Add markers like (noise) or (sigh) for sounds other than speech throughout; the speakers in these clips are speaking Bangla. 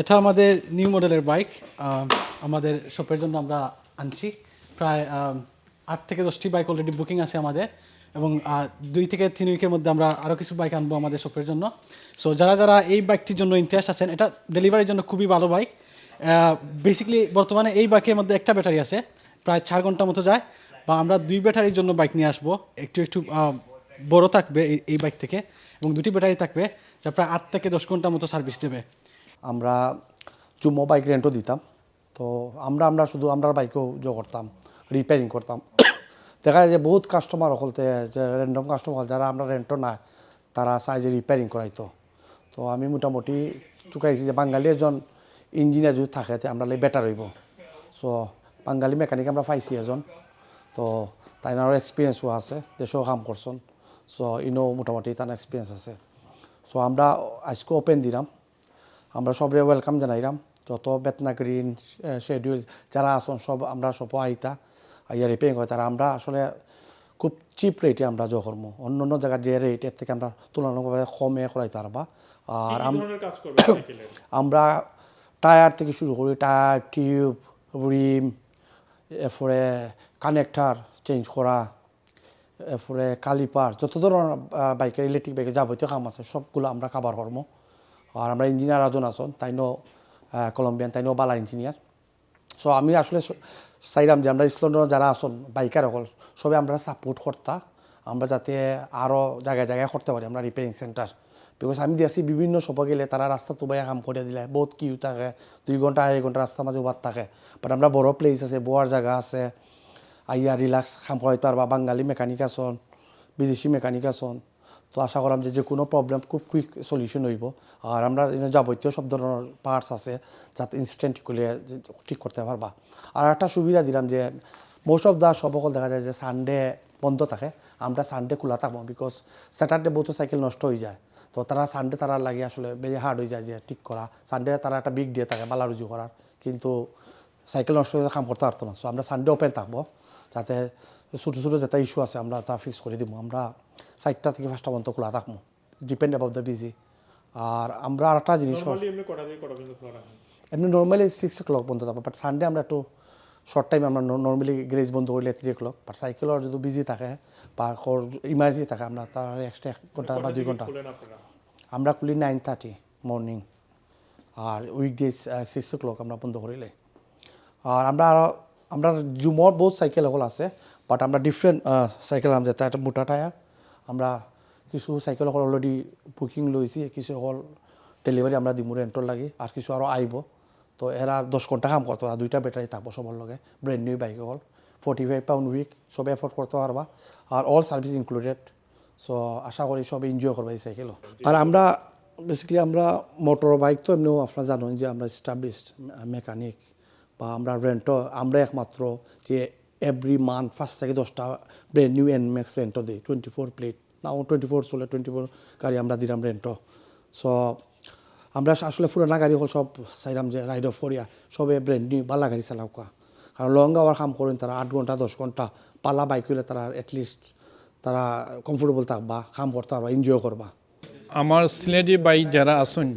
এটা আমাদের নিউ মডেলের বাইক আমাদের শপের জন্য আমরা আনছি। প্রায় আট থেকে দশটি বাইক অলরেডি বুকিং আছে আমাদের এবং দুই থেকে তিন উইকের মধ্যে আমরা আরও কিছু বাইক আনব আমাদের শপের জন্য। সো যারা যারা এই বাইকটির জন্য ইন্টারেস্ট আছেন, এটা ডেলিভারির জন্য খুবই ভালো বাইক বেসিক্যালি বর্তমানে এই বাইকের মধ্যে একটা ব্যাটারি আছে, প্রায় চার ঘণ্টা মতো যায় বা আমরা দুই ব্যাটারির জন্য বাইক নিয়ে আসব। একটু একটু বড় থাকবে এই বাইক থেকে এবং দুটি ব্যাটারি থাকবে যা প্রায় আট থেকে দশ ঘণ্টার মতো সার্ভিস দেবে। আমরা চুম্মো বাইক রেন্টও দিতাম। তো আমরা আমরা শুধু আমরা বাইকও জো করতাম রিপেয়ারিং করতাম। দেখা যায় যে বহুত কাস্টমার হলতে যে র্যান্ডম কাস্টমার যারা আমরা রেন্টও না তারা চাই যে রিপেয়ারিং করাইতো। তো আমি মোটামুটি টুকাইছি যে বাঙালি এজন ইঞ্জিনিয়ার যদি থাকে আমরা বেটার হইব। সো বাঙালি মেকানিক আমরা পাইছি এজন। তো তাই এক্সপিরিয়েন্সও আছে, দেশেও কাম করছেন সো ইনো মোটামুটি তার এক্সপিরিয়েন্স আছে। সো আমরা আজকে ওপেন দিলাম। আমরা সবরে ওয়েলকাম জানাইলাম। যত বেতনাগ্রিন শেডিউল যারা আসন সব আমরা সব আইতা আইয়া রিপেয়ারিং হয়। তারা আমরা আসলে খুব চিপ রেটে আমরা জো করব অন্য অন্য জায়গার যে রেট এর থেকে আমরা তুলনামূলকভাবে কমে করাইতে পারবা আর (coughs) আমরা টায়ার থেকে শুরু করি। টায়ার টিউব রিম এরপরে কানেক্টার চেঞ্জ করা। এরপরে কালিপার যত ধরনের বাইকের ইলেকট্রিক বাইকের যাবতীয় কাম আছে, সবগুলো আমরা কাবার করব। আর আমরা ইঞ্জিনিয়ার আজন আছেন, তাইনো কলম্বিয়ান তাইনো বালা ইঞ্জিনিয়ার সো আমি আসলে চাইলাম যে আমরা ইসলন্ডন যারা আসন বাইকার হল সবে আমরা সাপোর্ট করতা। আমরা যাতে আরও জায়গায় জায়গায় করতে পারি, আমরা রিপেয়ারিং সেন্টার বিকজ আমি দিয়েছি বিভিন্ন সপে গেলে তারা রাস্তা তুবাই কাম করে দিলে, বহুত কিউ থাকে, দুই ঘণ্টা, আড়াই ঘণ্টা রাস্তার মাঝে উবার থাকে। বাট আমরা বড় প্লেস আছে, বোয়ার জায়গা আছে আইয়া রিল্যাক্স কাম করাইতে পারবা বাঙালি মেকানিক আসন বিদেশি মেকানিক আসন তো আশা করলাম যে যে কোনো প্রবলেম খুব কুইক সলিউশন হইব। আর আমরা যাবতীয় সব ধরনের পার্টস আছে, যাতে ইনস্ট্যান্ট যে ঠিক করতে পারবা। আর একটা সুবিধা দিলাম যে মোস্ট অফ দ্য সবকল দেখা যায় যে সানডে বন্ধ থাকে, আমরা সানডে খোলা থাকব বিকজ স্যাটারডে বহুত সাইকেল নষ্ট হয়ে যায়। তো তারা সানডে তারা লাগে আসলে ভেরি হার্ড হয়ে যায় যে ঠিক করা। সানডে তারা একটা বিগ ডে থাকে বালা রুজু করার। কিন্তু সাইকেল নষ্ট হয়ে কাম করতে পারতো না। সো আমরা সানডে ওপেন থাকব। যাতে ছোটো ছোটো যেটা ইস্যু আছে আমরা তা ফিক্স করে দিব আমরা চারটা থেকে পাঁচটা পর্যন্ত খোলা থাকব ডিপেন্ড অ্যাবাউট দ্য বিজি আর আমরা আর একটা জিনিস এমনি নর্মালি সিক্স ও ক্লক বন্ধ থাকব বাট সানডে আমরা একটু শর্ট টাইম আমরা নর্মালি গ্রেজ বন্ধ করলে থ্রি ও ক্লক বাট সাইকেলের যদি বিজি থাকে বা ইমার্জেন্সি থাকে আমরা তার এক্সট্রা এক ঘণ্টা বা দুই ঘণ্টা। আমরা খুলি নাইন থার্টি মর্নিং আর উইকডেজ সিক্স ও ক্লক আমরা বন্ধ করিলে। আর আমরা আরও আমরা জুমর বহুত সাইকেল হল আছে বাট আমরা ডিফারেন্ট সাইকেল আম যেটা একটা মোটা টায়ার আমরা কিছু সাইকেল হল অলরেডি বুকিং লইছি কিছু হল ডেলিভারি আমরা দিমু রেন্টর লাগি আর কিছু আরও আইব তো এরা দশ ঘণ্টা কাম করতে আর দুইটা ব্যাটারি থাকব সবার লগে। ব্র্যান্ড নিউ বাইক হল ফোর্টি ফাইভ পাউন্ড উইক সবে এফোর্ড করতে পারবা আর অল সার্ভিস ইনক্লুডেড সো আশা করি সবে এনজয় করবা এই সাইকেলও আর আমরা বেসিক্যালি আমরা মোটর বাইক তো এমনিও আপনারা জানেন যে আমরা স্টাবলিশড মেকানিক বা আমরা রেন্টও আমরা একমাত্র যে এভরি মান্থ ফার্স্ট থেকে দশটা ব্র্যান্ড নিউ এন ম্যাক্স রেন্টও দিই twenty four plate now twenty four চলে টোয়েন্টি ফোর গাড়ি আমরা দিলাম রেন্টও সো আমরা আসলে পুরানা গাড়ি হল সব চাইলাম যে রাইড অফ করিয়া সবে ব্র্যান্ড নিউ বালা গাড়ি চালাও কা। কারণ লং আওয়ার কাম করেন তারা আট ঘণ্টা, দশ ঘণ্টা, পালা বাইক হইলে তারা এটলিস্ট তারা কমফোর্টেবল থাকবা, কাম করতে পারবা এনজয় করবা। আমার সিলেটি বাইক যারা আছেন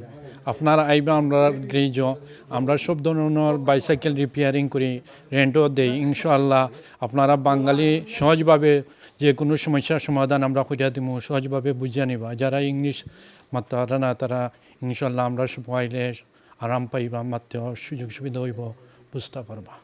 আপনারা আইবা, আমরা গ্রিজ আমরা সব ধরনের বাইসাইকেল রিপেয়ারিং করি রেন্টও দেই ইনশাল্লাহ আপনারা বাঙালি সহজভাবে যে কোনো সমস্যার সমাধান আমরা খুঁজে দিব সহজভাবে বুঝে নিবা। যারা ইংলিশ মাত্রা না, তারা ইনশাল্লাহ আমরা সব আইলে আরাম পাইবা, মাত্র সুযোগ সুবিধা হইব, বুঝতে পারবা।